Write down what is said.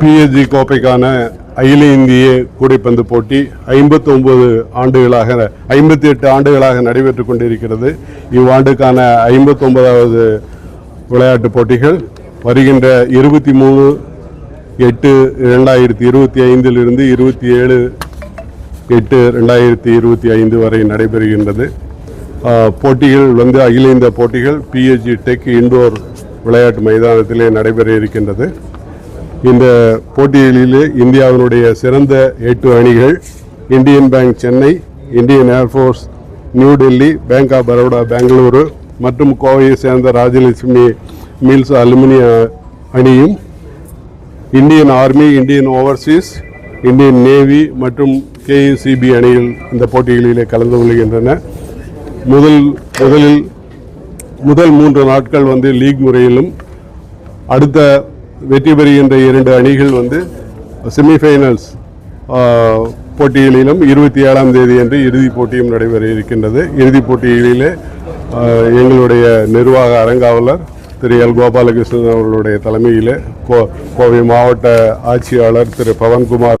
PSG கோப்பைக்கான அகில இந்திய கூடைப்பந்து போட்டி 59 ஆண்டுகளாக ஐம்பத்தி எட்டு ஆண்டுகளாக நடைபெற்று கொண்டிருக்கிறது. இவ்வாண்டுக்கான ஐம்பத்தொன்பதாவது விளையாட்டுப் போட்டிகள் வருகின்ற இருபத்தி மூணு எட்டு ரெண்டாயிரத்தி இருபத்தி ஐந்திலிருந்து இருபத்தி ஏழு எட்டு ரெண்டாயிரத்தி இருபத்தி ஐந்து வரை நடைபெறுகின்றது. போட்டிகள் வந்து அகில இந்திய போட்டிகள் பிஎஸ்ஜி டெக் இண்டோர் விளையாட்டு மைதானத்திலே நடைபெற இருக்கின்றது. இந்த போட்டிகளிலே இந்தியாவினுடைய சிறந்த எட்டு அணிகள் Indian Bank Chennai Indian Air Force New Delhi Bank of Baroda Bengaluru மற்றும் கோவையை சேர்ந்த ராஜலட்சுமி மில்ஸ் அலுமினிய அணியும் Indian Army Indian Overseas Indian Navy மற்றும் கேயூசிபி அணிகள் இந்த போட்டிகளிலே கலந்து கொள்கின்றன. முதல் முதலில் முதல் மூன்று நாட்கள் வந்து லீக் முறையிலும் அடுத்த வெற்றி பெறுகின்ற இரண்டு அணிகள் வந்து செமிஃபைனல்ஸ் போட்டிகளிலும் இருபத்தி ஏழாம் தேதி அன்று இறுதிப் போட்டியும் நடைபெற இருக்கின்றது. இறுதிப் போட்டிகளிலே எங்களுடைய நிர்வாக அரங்காவலர் திரு எல். கோபாலகிருஷ்ணன் அவர்களுடைய தலைமையிலே கோ கோவை மாவட்ட ஆட்சியாளர் திரு பவன்குமார்